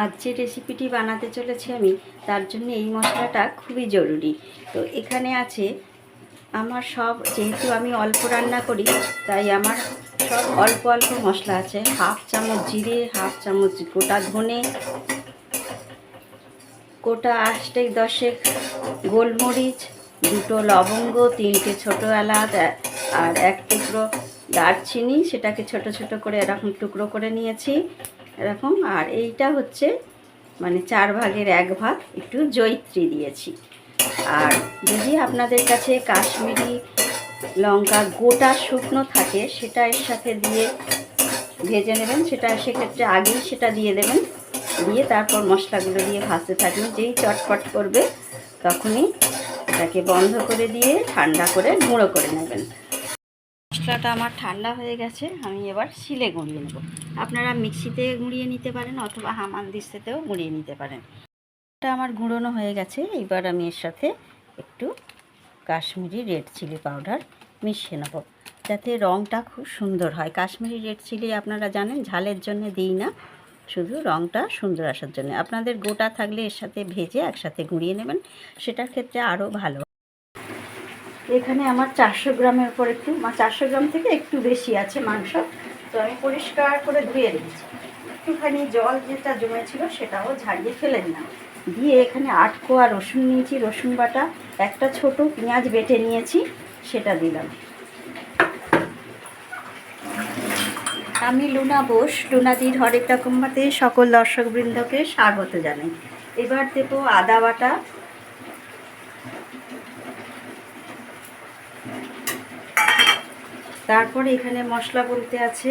আজ যে রেসিপিটি বানাতে চলেছি আমি, তার জন্য এই মশলাটা খুবই জরুরি। তো এখানে আছে, আমার সব, যেহেতু আমি অল্প রান্না করি, তাই আমার সব অল্প অল্প মশলা আছে। হাফ চামচ জিরে, হাফ চামচ গোটা ধনে, গোটা আষ্টেক দশেক গোলমরিচ, দুটো লবঙ্গ, তিনটে ছোটো এলাচ আর এক টুকরো দারচিনি, সেটাকে ছোট ছোট করে এরকম টুকরো করে নিয়েছি। এরকম। আর এইটা হচ্ছে মানে চার ভাগের এক ভাগ একটু জৈত্রী দিয়েছি। আর যদি আপনাদের কাছে কাশ্মীরি লঙ্কা গোটা শুকনো থাকে, সেটা এর সাথে দিয়ে ভেজে নেবেন। সেটা সেক্ষেত্রে আগেই সেটা দিয়ে দেবেন। দিয়ে তারপর মশলাগুলো দিয়ে ভাজতে থাকবেন যেই চটপট করবে, তখনই এটাকে বন্ধ করে দিয়ে ঠান্ডা করে গুঁড়ো করে নেবেন। মশলাটা আমার ঠান্ডা হয়ে গেছে, আমি এবার শিলে গুঁড়িয়ে নেব। আপনারা মিক্সিতে গুঁড়িয়ে নিতে পারেন অথবা হামান দিস্তেতেও গুঁড়িয়ে নিতে পারেন। এটা আমার গুঁড়োনো হয়ে গেছে এবার আমি এর সাথে একটু কাশ্মীরি রেড চিলি পাউডার মিশিয়ে নেব, যাতে রঙটা খুব সুন্দর হয়। কাশ্মীরি রেড চিলি আপনারা জানেন ঝালের জন্য দিই না, শুধু রঙটা সুন্দর আসার জন্য। আপনাদের গোটা থাকলে এর সাথে ভেজে একসাথে গুঁড়িয়ে নেবেন, সেটার ক্ষেত্রে আরও ভালো এখানে আমার চারশো গ্রামের উপর একটু চারশো গ্রাম থেকে একটু বেশি আছে মাংস। তো আমি পরিষ্কার করে ধুয়ে রেখেছি একটুখানি জল যেটা জমেছিল সেটাও ঝাড়িয়ে ফেলে দিলাম দিয়ে এখানে আট কোয়া রসুন নিয়েছি, রসুন বাটা, একটা ছোট পেঁয়াজ বেটে নিয়েছি, সেটা দিলাম। আমি লুনা বোস, লুনাদির হরেক রকম সকল দর্শকবৃন্দকে স্বাগত জানাই। এবার দেবো আদা বাটা তারপরে এখানে মশলা বলতে আছে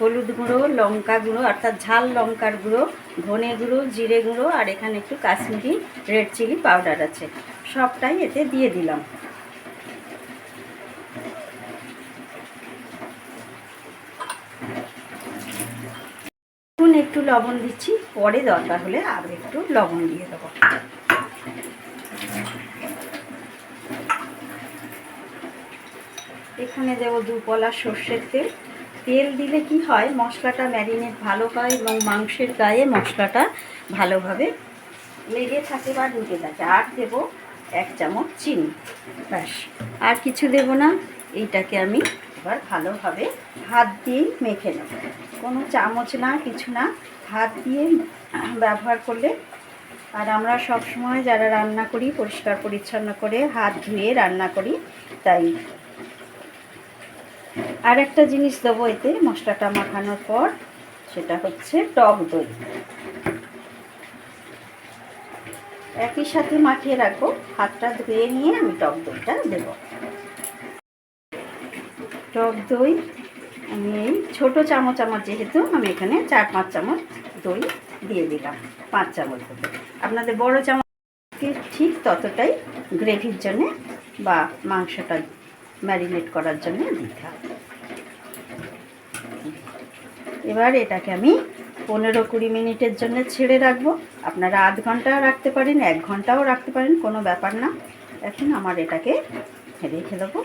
হলুদ গুঁড়ো, লঙ্কা গুঁড়ো, অর্থাৎ ঝাল লঙ্কার গুঁড়ো, ধনে গুঁড়ো, জিরে গুঁড়ো, আর এখানে একটু কাশ্মীরি রেড চিলি পাউডার আছে। সবটাই এতে দিয়ে দিলাম। একটু লবণ দিচ্ছি, পরে দরকার হলে আরও একটু লবণ দিয়ে দেবো। এখানে দেবো দু পলা সর্ষের তেল। তেল দিলে কি হয়, মশলাটা ম্যারিনেট ভালো হয় এবং মাংসের গায়ে মশলাটা ভালোভাবে লেগে থাকে বা ঢুকে থাকে। আর দেবো এক চামচ চিনি। ব্যাস। আর কিছু দেব না, এইটাকে আমি এবার ভালোভাবে হাত দিয়ে মেখে নেব। কোনো চামচ না, কিছু না, হাত দিয়ে ব্যবহার করলে আর আমরা সব সময় যারা রান্না করি, পরিষ্কার পরিচ্ছন্ন করে হাত ধুয়ে রান্না করি, তাই আর একটা জিনিস দেবো এতে, মশলাটা মাখানোর পর, সেটা হচ্ছে টক দই। একই সাথে মাখিয়ে রাখব হাতটা ধুয়ে নিয়ে আমি টক দইটা দেব। টক দই, আমি এই ছোটো চামচ, আমার যেহেতু, আমি এখানে চার পাঁচ চামচ দই দিয়ে দিলাম, পাঁচ চামচ আপনাদের বড় চামচ ঠিক ততটাই গ্রেভির জন্যে বা মাংসটা ম্যারিনেট করার জন্য দিতে হবে। এবার এটাকে আমি পনেরো কুড়ি মিনিটের জন্য ছেড়ে রাখব। আপনারা আধ ঘণ্টা রাখতে পারেন, এক ঘন্টাও রাখতে পারেন, কোনো ব্যাপার না। এখন আমার এটাকে রেখে দেবো।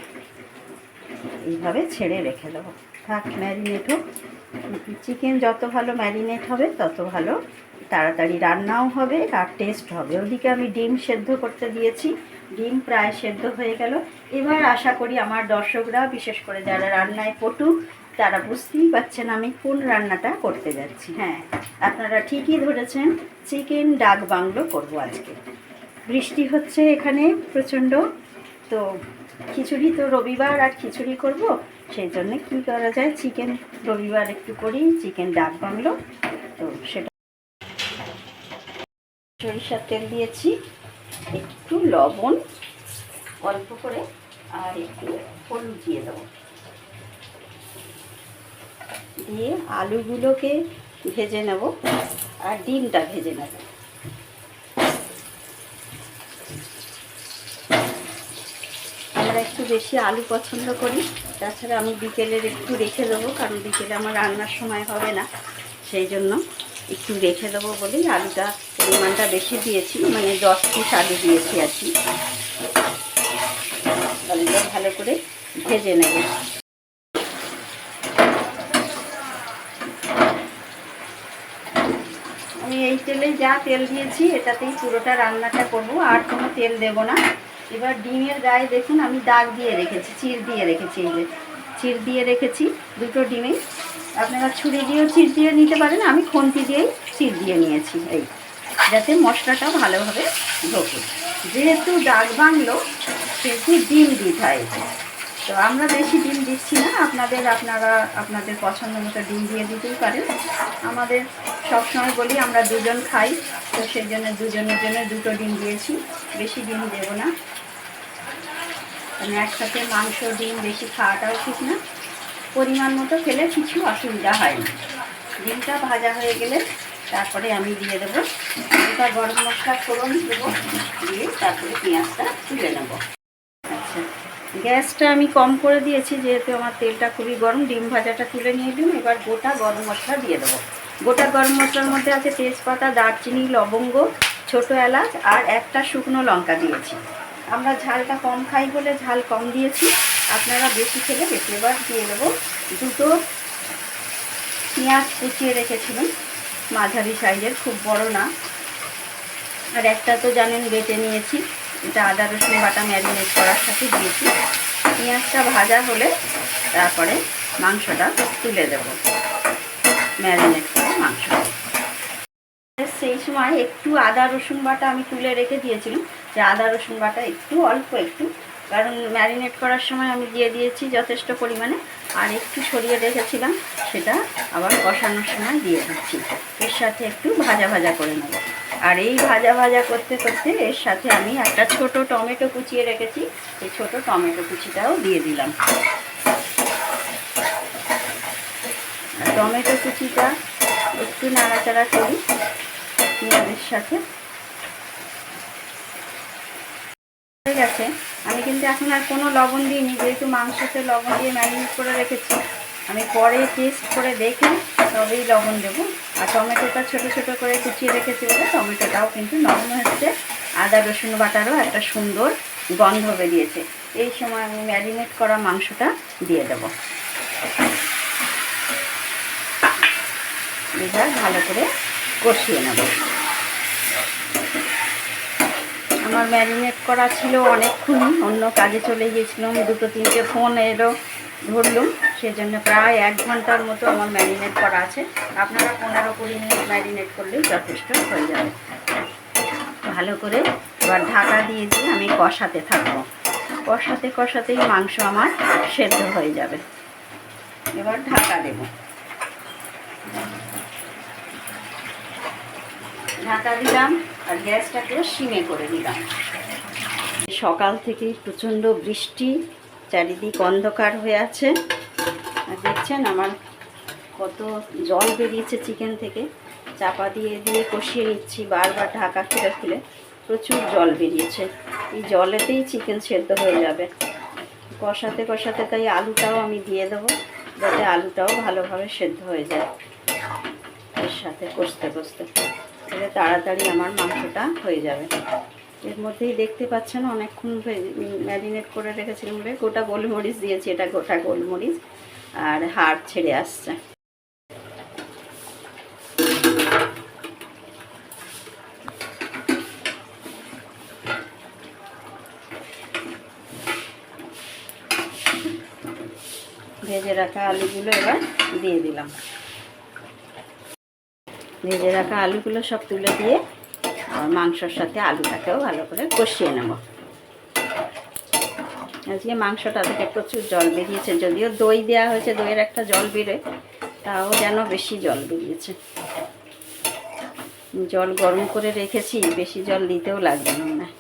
এইভাবে ছেড়ে রেখে দেবো। থাক ম্যারিনেট হোক। চিকেন যত ভালো ম্যারিনেট হবে, তত ভালো তাড়াতাড়ি রান্নাও হবে আর টেস্ট হবে। ওদিকে আমি ডিম সেদ্ধ করতে দিয়েছি। ডিম প্রায় সেদ্ধ হয়ে গেল। এবার আশা করি আমার দর্শকরা, বিশেষ করে যারা রান্নায় পটু তারা বুঝতেই পারছেন আমি কোন রান্নাটা করতে যাচ্ছি। হ্যাঁ আপনারা ঠিকই ধরেছেন, চিকেন ডাক বাংলো করব আজকে। বৃষ্টি হচ্ছে এখানে প্রচণ্ড, তো খিচুড়ি তো রবিবার আর খিচুড়ি করব। সেই জন্য কী করা যায়, চিকেন রবিবার একটু করি, চিকেন ডাক বাংলো, তো সেটা সরিষার তেল দিয়েছি। একটু লবণ অল্প করে আর একটু হলুদ দিয়ে দেবো। দিয়ে আলুগুলোকে ভেজে নেব আর ডিমটা ভেজে নেব। আমরা একটু বেশি আলু পছন্দ করি, তাছাড়া আমি বিকেলের একটু রেখে দেবো, কারণ বিকেলে আমার রান্নার সময় হবে না, সেই জন্য একটু রেখে দেবো বলেই আলুটা পরিমাণটা বেশি দিয়েছি মানে দশ পিস আলু দিয়েছি আর কি। আলুটা ভালো করে ভেজে নেব। আমি এই তেলেই যা তেল দিয়েছি, এটাতেই পুরোটা রান্নাটা করব, আর কোনো তেল দেব না। এবার ডিমের গায়ে দেখুন, আমি দাগ দিয়ে রেখেছি, চির দিয়ে রেখেছি এই যে। চির দিয়ে রেখেছি, দুটো ডিমে। আপনারা ছুরি দিয়েও চির দিয়ে নিতে পারেন, আমি খুন্তি দিয়েই চির দিয়ে নিয়েছি, এই। যাতে মশলাটা ভালোভাবে ঢোকে। যেহেতু ডাক ভাঙলো সেহেতু ডিম দিতে হয় তো আমরা বেশি ডিম দিচ্ছি না, আপনাদের, আপনারা, আপনাদের পছন্দ মতো ডিম দিয়ে দিতেই পারেন। আমাদের সবসময় বলি, আমরা দুজন খাই, তো সেই জন্য দুজনের জন্য দুটো ডিম দিয়েছি। বেশি ডিম দেবো না। কারণ একসাথে মাংস, ডিম, বেশি খাওয়াটাও ঠিক না। পরিমাণ মতো খেলে কিছু অসুবিধা হয় না। ডিমটা ভাজা হয়ে গেলে তারপরে আমি দিয়ে দেবো। এটা গরম মশলা ফোড়ন দেবো, দিয়ে তারপরে পেঁয়াজটা তুলে নেব। আচ্ছা গ্যাসটা আমি কম করে দিয়েছি, যেহেতু আমার তেলটা খুবই গরম, ডিম ভাজাটা তুলে নিয়ে দিন এবার গোটা গরম মশলা দিয়ে দেবো। গোটা গরম মশলার মধ্যে আছে তেজপাতা, দারচিনি, লবঙ্গ, ছোটো এলাচ আর একটা শুকনো লঙ্কা দিয়েছি। আমরা ঝালটা কম খাই বলে ঝাল কম দিয়েছি। আপনারা বেশি খেলে বেশি এবার দিয়ে দেবো দুটো পেঁয়াজ কুচিয়ে রেখেছিলাম। মাঝারি সাইজের, খুব বড় না। আর একটা তো জানেন বেটে নিয়েছি। এটা আদা রসুন বাটা ম্যারিনেট করার সাথে দিয়েছি। পেঁয়াজটা ভাজা হলে তারপরে মাংসটা তুলে দেব। ম্যারিনেট করে মাংস সেই সময় একটু আদা রসুন বাটা আমি তুলে রেখে দিয়েছিলাম। যে আদা, রসুন বাটা একটু অল্প একটু, কারণ ম্যারিনেট করার সময় আমি দিয়ে দিয়েছি যথেষ্ট পরিমাণে, আর একটু সরিয়ে রেখেছিলাম, সেটা আবার কষানোর সময় দিয়ে দিচ্ছি। এর সাথে একটু ভাজা ভাজা করে নেব। আর এই ভাজা ভাজা করতে করতে এর সাথে আমি একটা ছোট টমেটো কুচিয়ে রেখেছি, এই ছোট টমেটো কুচিটাও দিয়ে দিলাম। টমেটো কুচিটা একটু নাড়াচাড়া করি পেঁয়াজের সাথে। হয়ে গেছে। আমি কিন্তু এখন আর কোনো লবণ দিইনি, যেহেতু মাংসতে লবণ দিয়ে ম্যারিনেট করে রেখেছি। আমি পরে টেস্ট করে দেখে তবেই লবণ দেবো। আর টমেটোটা ছোট ছোট করে কুচিয়ে রেখেছি বলে টমেটোটাও কিন্তু নরম হচ্ছে আদা, রসুন বাটারও একটা সুন্দর গন্ধ বেরিয়েছে। এই সময় আমি ম্যারিনেট করা মাংসটা দিয়ে দেবো। এবার ভালো করে কষিয়ে নেব। আমার ম্যারিনেট করা ছিল অনেকক্ষণই, অন্য কাজে চলে গিয়েছিলাম, দুটো তিনটে ফোন এলো ধরলুম সেজন্য প্রায় এক ঘণ্টার মতো আমার ম্যারিনেট করা আছে। আপনারা পনেরো কুড়ি মিনিট ম্যারিনেট করলেই যথেষ্ট হয়ে যাবে। ভালো করে এবার ঢাকা দিয়ে দিয়ে আমি কষাতে থাকব। কষাতে কষাতেই মাংস আমার সেদ্ধ হয়ে যাবে। এবার ঢাকা দেব। ঢাকা দিলাম। আর গ্যাসটাকে সিমে করে দিলাম সকাল থেকেই প্রচণ্ড বৃষ্টি, চারিদিক অন্ধকার হয়ে আছে। আর দেখছেন আমার কত জল বেরিয়েছে চিকেন থেকে। চাপা দিয়ে দিয়ে কষিয়ে নিচ্ছি, বারবার ঢাকা খুলে খুলে প্রচুর জল বেরিয়েছে। এই জলেতেই চিকেন সেদ্ধ হয়ে যাবে। কষাতে কষাতে তাই আলুটাও আমি দিয়ে দেবো, যাতে আলুটাও ভালোভাবে সেদ্ধ হয়ে যায়। এর সাথে কষতে কষতে। তাহলে তাড়াতাড়ি আমার মাংসটা হয়ে যাবে। এর মধ্যেই দেখতে পাচ্ছেন অনেকক্ষণ ম্যারিনেট করে রেখেছিলাম বলে গোটা গোলমরিচ দিয়েছি, এটা গোটা গোলমরিচ, আর হাড় ছেড়ে আসছে। ভেজে রাখা আলুগুলো এবার দিয়ে দিলাম। ভেজে রাখা আলুগুলো সব তুলে দিয়ে আর মাংসর সাথে আলুটাকেও ভালো করে কষিয়ে নেব। আজকে মাংসটা থেকে প্রচুর জল বেরিয়েছে, যদিও দই দেওয়া হয়েছে, দইয়ের একটা জল বেরোয়, তাও যেন বেশি জল বেরিয়েছে। জল গরম করে রেখেছি, বেশি জল দিতেও লাগবে না মনে হয়।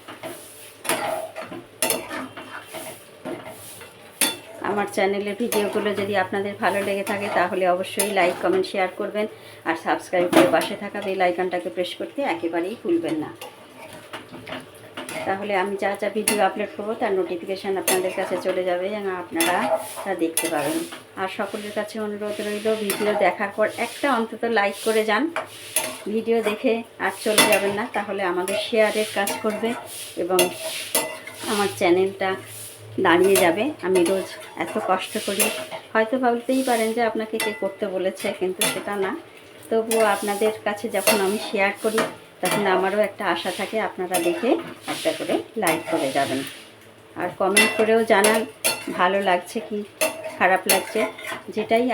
আমার চ্যানেলের ভিডিওগুলো যদি আপনাদের ভালো লেগে থাকে, তাহলে অবশ্যই লাইক কমেন্ট শেয়ার করবেন। আর সাবস্ক্রাইব করে পাশে থাকা বেল আইকনটাকে প্রেস করতে একেবারেই ভুলবেন না। তাহলে আমি যা যা ভিডিও আপলোড করব, তার নোটিফিকেশান আপনাদের কাছে চলে যাবে, এবং আপনারা তা দেখতে পাবেন। আর সকলের কাছে অনুরোধ রইল ভিডিও দেখার পর একটা অন্তত লাইক করে যান। ভিডিও দেখে আর চলে যাবেন না, তাহলে আমাদের শেয়ারের কাজ করবে, এবং আমার চ্যানেলটা দাঁড়িয়ে যাবে। আমি রোজ এত কষ্ট করি। হয়তো ভাবতেই পারেন যে আপনাকে কে করতে বলেছে, কিন্তু সেটা না। তবুও আপনাদের কাছে যখন আমি শেয়ার করি, তখন আমারও একটা আশা থাকে, আপনারা দেখে একটা করে লাইক করে যাবেন। আর কমেন্ট করেও জানান, ভালো লাগছে কি, খারাপ লাগছে। যেটাই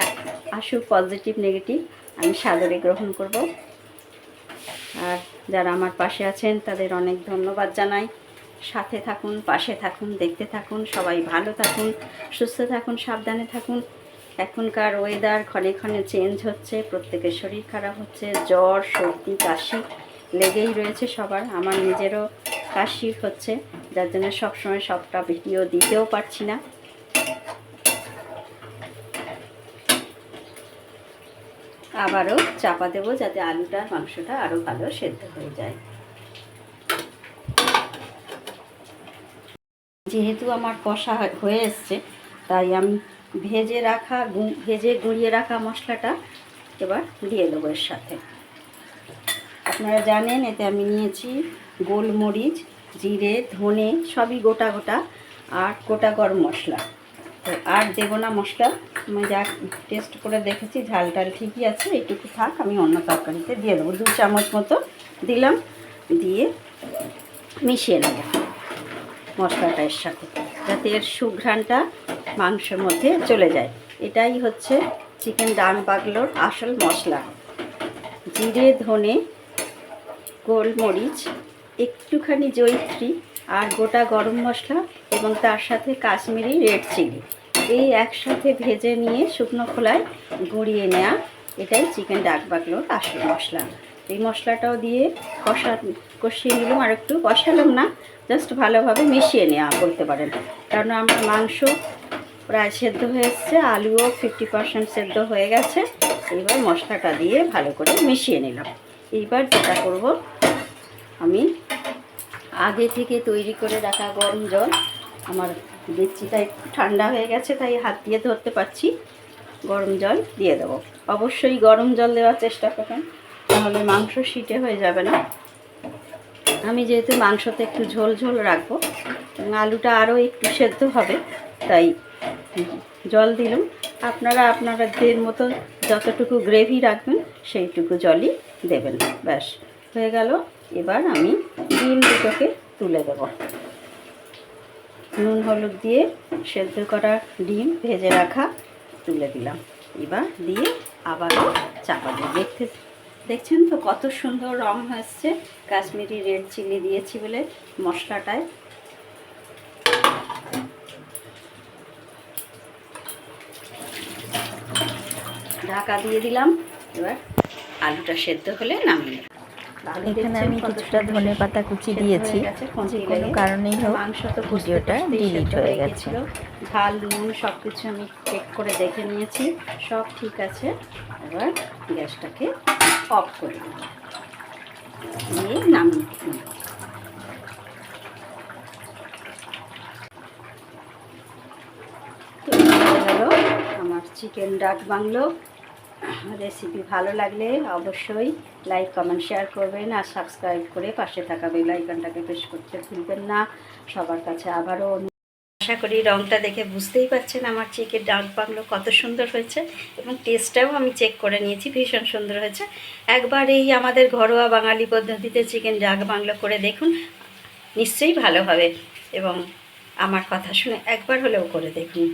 আসুক পজিটিভ নেগেটিভ আমি সাদরে গ্রহণ করব। আর যারা আমার পাশে আছেন, তাদের অনেক ধন্যবাদ জানাই। সাথে থাকুন, পাশে থাকুন, দেখতে থাকুন, সবাই ভালো থাকুন, সুস্থ থাকুন, সাবধানে থাকুন। এখনকার ওয়েদার ক্ষণে ক্ষণে চেঞ্জ হচ্ছে, প্রত্যেকের শরীর খারাপ হচ্ছে, জ্বর, সর্দি, কাশি লেগেই রয়েছে সবার। আমার নিজেরও কাশি হচ্ছে, যার জন্য সবসময় সবটা ভিডিও দিতেও পারছি না। আবারও চাপা দেবো যাতে আলুটা, মাংসটা আরও ভালো সেদ্ধ হয়ে যায়। যেহেতু আমার কষা হয়ে- এসছে, তাই আমি ভেজে রাখা ভেজে গুঁড়িয়ে রাখা মশলাটা এবার দিয়ে দেবো এর সাথে। আপনারা জানেন, এতে আমি নিয়েছি গোলমরিচ, জিরে, ধনে, সবই গোটা গোটা আর গোটা গরম মশলা। তো আর দেবো না মশলা, আমি যা টেস্ট করে দেখেছি, ঝাল টাল ঠিকই আছে, এইটুকু থাক, আমি অন্য তরকারিতে দিয়ে দেবো। দু চামচ মতো দিলাম, দিয়ে মিশিয়ে নেব। মশলাটা সাথে, যাতে এর সুঘ্রাণটা মাংসের মধ্যে চলে যায়। এটাই হচ্ছে চিকেন ডান বাগলোর আসল মশলা। জিরে, ধনে, গোলমরিচ, একটুখানি জয়িত্রী আর গোটা গরম মশলা এবং তার সাথে কাশ্মীরি রেড চিলি। এই একসাথে ভেজে নিয়ে শুকনো খোলায় গুঁড়িয়ে নেওয়া এটাই চিকেন ডাক বাগলোর আসল মশলা। এই মশলাটাও দিয়ে কষা, কষিয়ে নিলাম, আর একটু কষালাম না জাস্ট ভালোভাবে মিশিয়ে নেওয়া বলতে পারেন। কারণ আমার মাংস প্রায় সেদ্ধ হয়ে এসছে, আলুও ফিফটি পার্সেন্ট সেদ্ধ হয়ে গেছে। এবার মশলাটা দিয়ে ভালো করে মিশিয়ে নিলাম। এইবার যেটা করব, আমি আগে থেকে তৈরি করে রাখা গরম জল, আমার ডেকচিটা একটু ঠান্ডা হয়ে গেছে, তাই হাত দিয়ে ধরতে পারছি। গরম জল দিয়ে দেবো। অবশ্যই গরম জল দেওয়ার চেষ্টা করবেন। তাহলে মাংস শিটে হয়ে যাবে না। আমি যেহেতু মাংসতে একটু ঝোল ঝোল রাখব আলুটা আরও একটু সেদ্ধ হবে, তাই জল দিলাম। আপনারা আপনাদের মতো যতটুকু গ্রেভি রাখবেন, সেইটুকু জলই দেবেন। ব্যাস, হয়ে গেল। এবার আমি ডিম দুটোকে তুলে দেব। নুন, হলুদ দিয়ে সেদ্ধ করা ডিম ভেজে রাখা তুলে দিলাম। এবার দিয়ে আবারও চাপা দিয়ে দেখতে দেখছেন তো কত সুন্দর রং হয়েছে কাশ্মীরি রেড চিলি দিয়েছি বলে মশলাটায়। ঢাকা দিয়ে দিলাম। এবার আলুটা সেদ্ধ হলে নামিয়ে এখানে আমি কিছুটা ধনে পাতা কুচি দিয়েছি। যে কোনো কারণেই হোক মাংস তো ভিডিওটা ডিলিট হয়ে গেছে। ঝাল নুন সব কিছু আমি চেক করে দেখে নিয়েছি। সব ঠিক আছে। এবার গ্যাসটাকে অফ করে। দিয়ে নামিয়ে গেল আমার চিকেন ডাক বাংলো। রেসিপি ভালো লাগলে অবশ্যই লাইক, কমেন্ট, শেয়ার করবেন আর সাবস্ক্রাইব করে পাশে থাকা বেল আইকনটাকে প্রেস করতে ভুলবেন না। সবার কাছে আবারও আশা করি রংটা দেখে বুঝতেই পারছেন আমার চেকের ডাক বাংলো কত সুন্দর হয়েছে এবং টেস্টটাও আমি চেক করে নিয়েছি, ভীষণ সুন্দর হয়েছে। একবার এই আমাদের ঘরোয়া বাঙালি পদ্ধতিতে চিকেন ডাক বাংলো করে দেখুন, নিশ্চয়ই ভালো হবে এবং আমার কথা শুনে একবার হলেও করে দেখুন।